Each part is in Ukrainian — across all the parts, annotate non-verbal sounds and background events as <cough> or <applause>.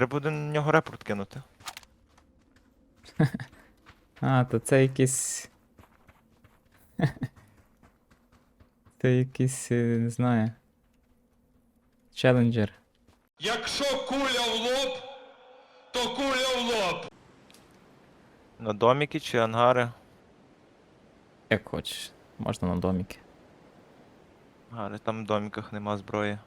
Треба буде на нього репорт кинути. <laughs> А, то це якийсь. <laughs> Це якийсь, е, не знаю. Челенджер. Якщо куля в лоб, то куля в лоб. На доміки чи ангари? Як хочеш. Можна на доміки. Ангари, там в доміках нема зброї.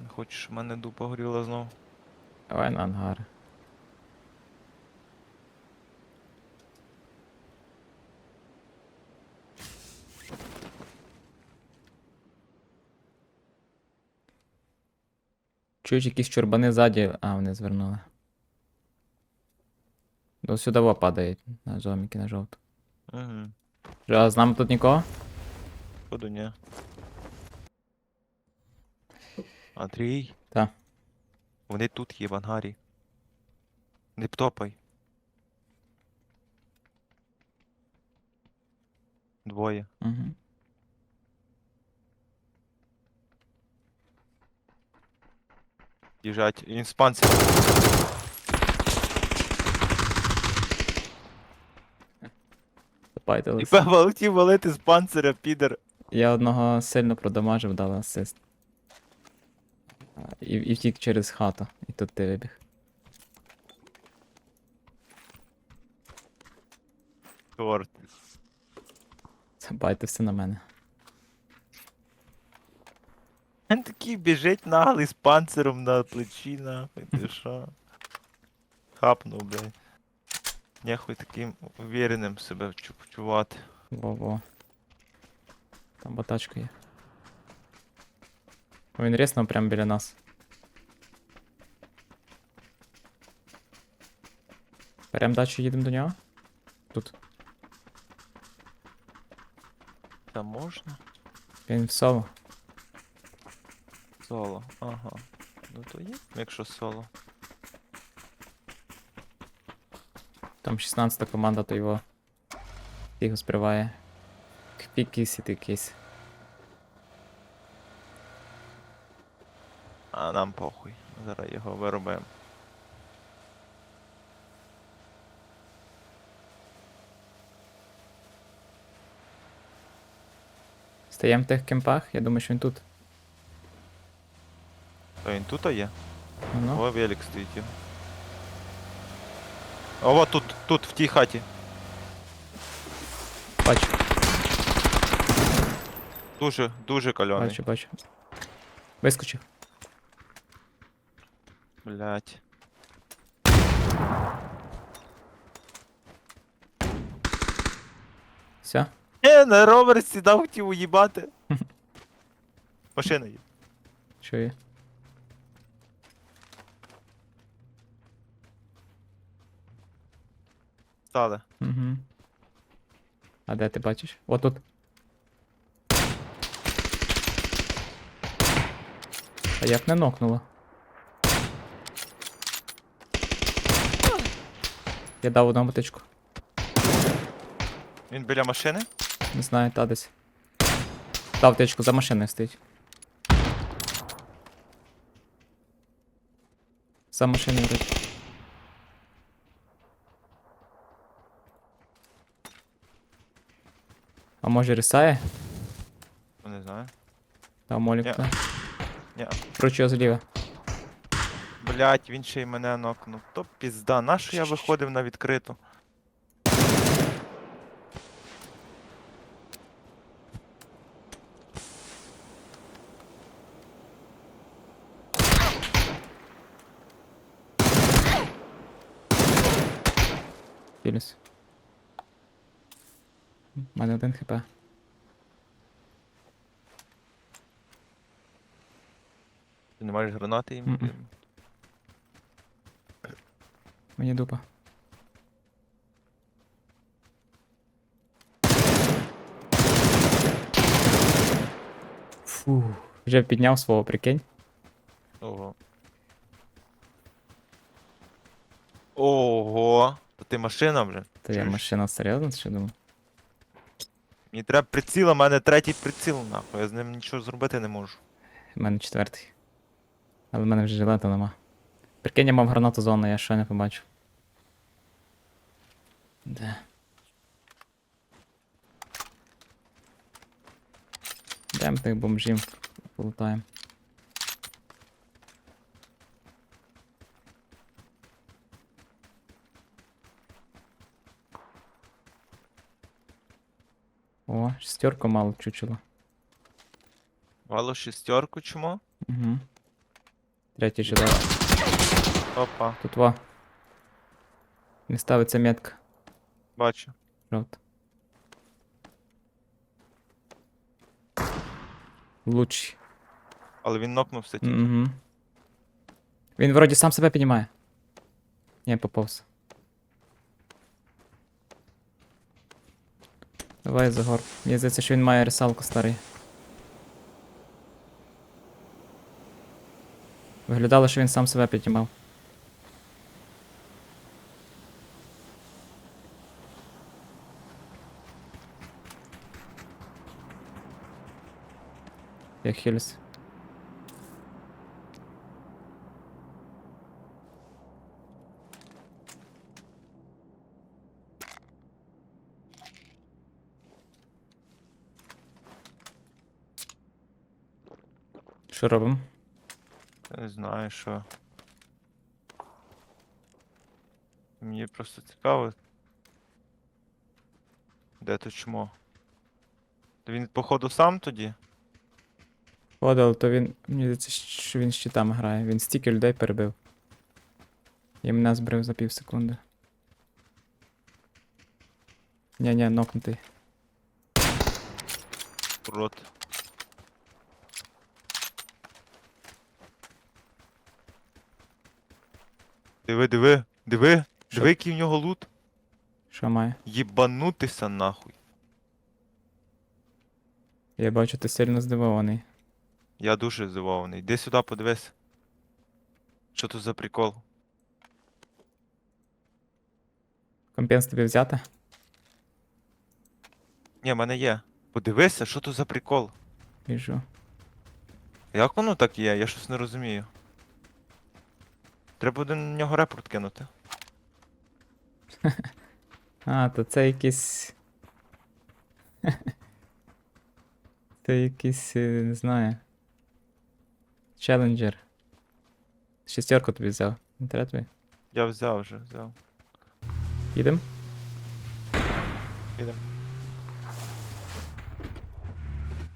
Не хочеш, в мене дупа горіла знов. Давай на ангари. Чуєш якісь чорбани ззаді. А, вони звернули. До сюди во падають на зоміки на жовту. Угу. А з нами тут нікого? Ходу ні. Андрій. Та. Вони тут є в ангарі. Не птопай. Двоє. Угу. Їжать. Він з панцирем. І Запайтились. Пева <laughs> хотів валити з панциря, підер. Я одного сильно продамажив, дав асист. І, і втік через хату. І тут ти вибіг. Чорт. Забайтився на мене. Він такий біжить наглий з панциром на плечі, нахуй, ти <laughs> що? Хапнув, блядь. Нехуй таким увереним себе почувати. Во-во. Там ботачка є. Він ріснув прямо біля нас. Берем дачу, їдемо до нього. Тут. Та можна? Він в соло. Соло. Ага. Ну то є, якщо соло. Там 16 команда, то його. Його сприває. Кпікісь і якийсь. Нам похуй. Зараз його виробимо. Стаємо в тих кемпах, я думаю, що він тут. То він тут є? Ну, О, велик стоїть. О, вот тут, тут, в тій хаті. бачу, Дуже, дуже кальоний. бачу, бачу. Вискочив. Блять. Все. Е, на ровер сідав, хотів уїбати. <laughs> Машина є. Чую. Стали. Угу. А де ти бачиш? О, тут. А як не нокнуло? Я дав одну мотичку. Він біля машини. Не знаю, та десь. Дав тичку, за машиною стоїть. За машиною вроді. А може рисає? Не знаю. Та молік. Ні. Ні. Кручу його зліва. Блять, він ще й мене нокнув. То пізда, нащо я виходив на відкриту? Філіс. У мене один хп. Ти не маєш гранати їм? Мгм. Мені дупа. Фу. Вже підняв свого, прикинь. Ого. Ого. То ти машина, блин. Та я Чуєш? машина серйозно, що думав? Мені треба приціл, а в мене третій приціл, нахуй. Я з ним нічого зробити не можу. У мене четвертий. Але в мене вже жилета нема. Прикинь, я мав гранату зону, я ще не побачив. Де? Де ми тих бомжів полутаємо? О, шестерку мало чучело. Вало шестерку чому? Угу. Третій жилет. Опа, Тут во. Не ставиться метка. Бачу. Жовта. Лучший. Але він нокнувся тільки. Угу. Він вроді сам себе піднімає. Ні, поповз. Давай Загор. Мені здається, що він має рисалку старий. Виглядало, що він сам себе піднімав. Я. Що робимо? Не знаю, що. Мені просто цікаво. Де то чмо? Він, походу, сам тоді? Але то він. Мені здається, що він щитами грає. Він стільки людей перебив. І мене збрив за пів секунди. Ні-ні, нокнутий. Рот. Диви, диви, диви, Що? диви, який в нього лут. Що має? Єбанутися нахуй. Я бачу, ти сильно здивований. Я дуже здивований. Іди сюди, подивись. Що тут за прикол? Компенс тобі взяти? Ні, в мене є. Подивися, що тут за прикол. Біжу. Як воно так є? Я щось не розумію. Треба буде на нього репорт кинути. <laughs> А, то це якийсь. <laughs> Це якийсь, е, не знаю. Челенджер. Шестерку тобі взяв. Не треба тобі? Я взяв вже, взяв. Їдем? Підем.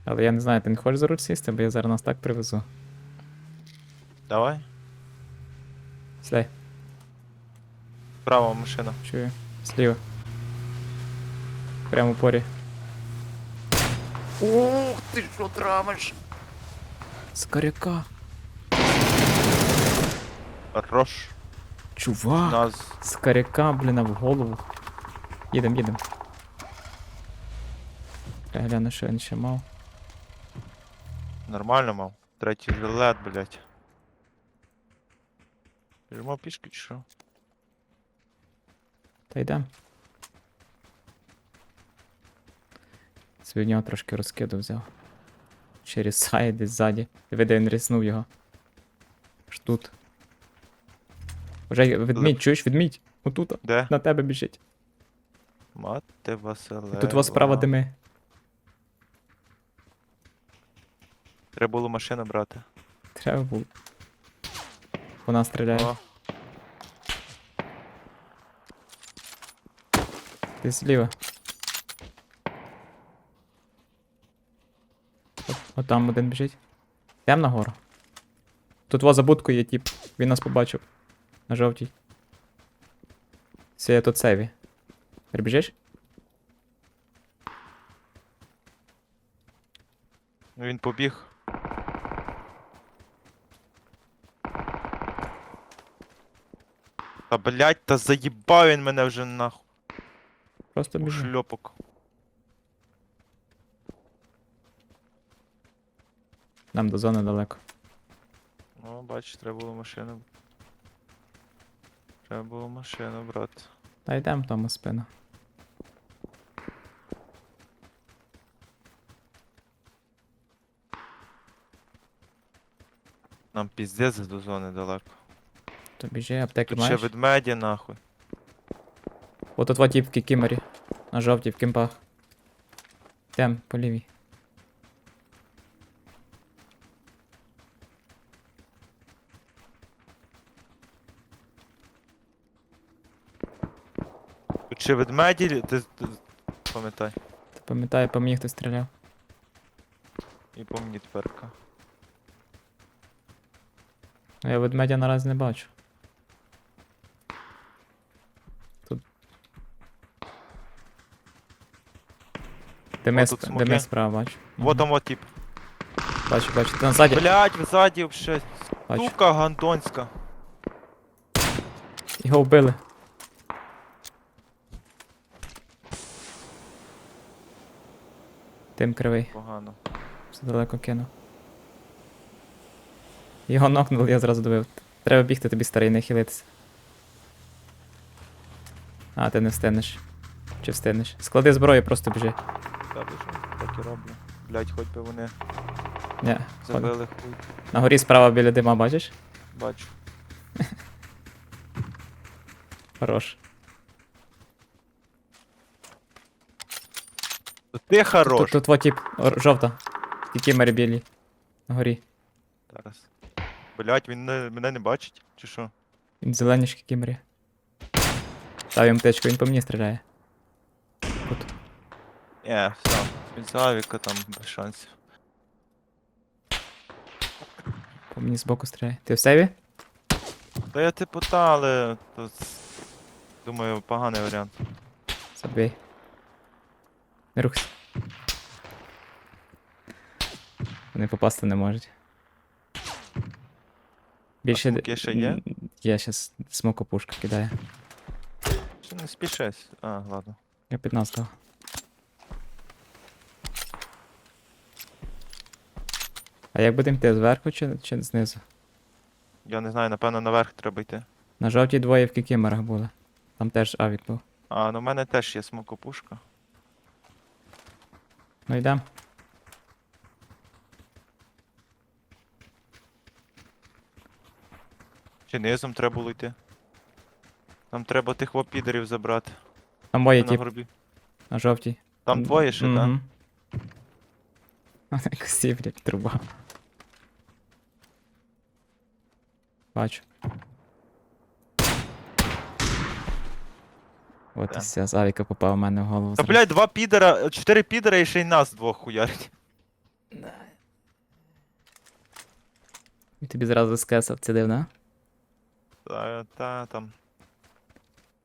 Але я не знаю, ти не хочеш за руль сісти, бо я зараз нас так привезу. Давай. Сідай, Права машина. чую. Зліва. Прямо у порі. Ух, ти що трамиш? З коряка. Хорош. Чувак. Нас. З коряка, блін, в голову. Їдем, їдем. Я гляну, що він ще мав. Нормально мав. Третій жилет, блять. Біжимо пішки чи що? Та йдем. Нього трошки розкиду взяв. Через сайд десь ззаді. Диви, де він ріснув його. Аж тут. Вже ведмідь, чуєш, ведмідь? Отут, Де? на тебе біжить. Мати Василева. Тут у вас справа дими. Треба було машину брати. Треба було. Вона стріляє. О, Ти зліва. От, от там один біжить. Йдем нагору. Тут во за будкою є тип. Він нас побачив. На жовтій. Все, я тут сейві. Прибіжиш? ну він побіг. Та блять, та заїбав він мене вже нахуй. Просто біжи. шльопок. Нам до зони далеко. Ну, бачиш, треба було машину. Треба було машину брати. Та йдем тому спину. Нам піздець до зони далеко. То біжи, аптеки Тут ще ведмеді нахуй. От от тіп в кікімері. На жовтій в кімпах. Йдем, по лівій. Ще ведмеді, ти, ти пам'ятай. Ти пам'ятаю, по мені хтось стріляв. І по мені тепер. Ну, Я ведмедя наразі не бачу. Тут. О, тут смоки. справа бачу. Вот там от тип. Бачу, бачу. Ти назаді. Блять, ззаді ще Бачу. сука гандонська. Його вбили. Тим кривий. Погано. Все далеко кинув. Його нокнули, я зразу добив. Треба бігти тобі старий, не хилитися. А, ти не встигнеш. Чи встигнеш? Склади зброю, просто біжи. Я біжу, так і роблю. Блять, хоч би вони Ні, забили хуй. На горі справа біля дима, бачиш? Бачу. Хорош. Ти хорош. Тут, тут, тут тип, ор- жовта. Кікімері білі. На горі. Зараз. Блять, він не, мене не бачить, чи що? Він зелені ж. Став йому течку, він по мені стріляє. Тут. Е, все. Він з авіка там без шансів. По мені збоку стріляє. Ти в сейві? Та я типу та, але тут. Думаю, поганий варіант. Забей. Не рухайся. Вони попасти не можуть. Більше. смоки ще є? Є, щас смокопушка кидає. Чи не спішись? А, ладно. Я 15 го А як будемо йти зверху чи, чи знизу? Я не знаю, напевно, наверх треба йти. На жовтій двоє в кікімерах були. Там теж авік був. А, ну в мене теж є смокопушка. Ну йдем. Чи низом треба було йти? Нам треба тих вопідерів забрати. Там моє на тип, горбі. на жовтій. Там двоє ще, так? Мгм. <laughs> Косі, блядь, труба. Бачу. От і все, з авіка попав у мене в голову. Та блядь, два підера, чотири підера і ще й нас двох хуярить. І тобі зразу скесав, це дивно? Та, та там.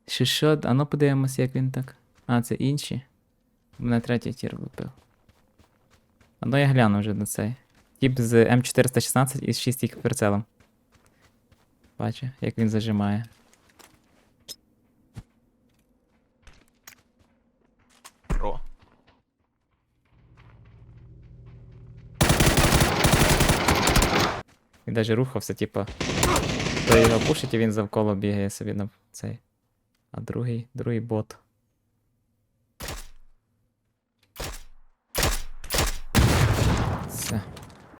Що що? А ну подивимось, як він так. А, це інші. У Мене третій тір випив. А ну я гляну вже на цей. Тіп з М416 із 6 їх прицелом. Бачу, як він зажимає. Даже рухався, типа. То його пушить, і він завколо бігає собі на цей. А другий, другий бот.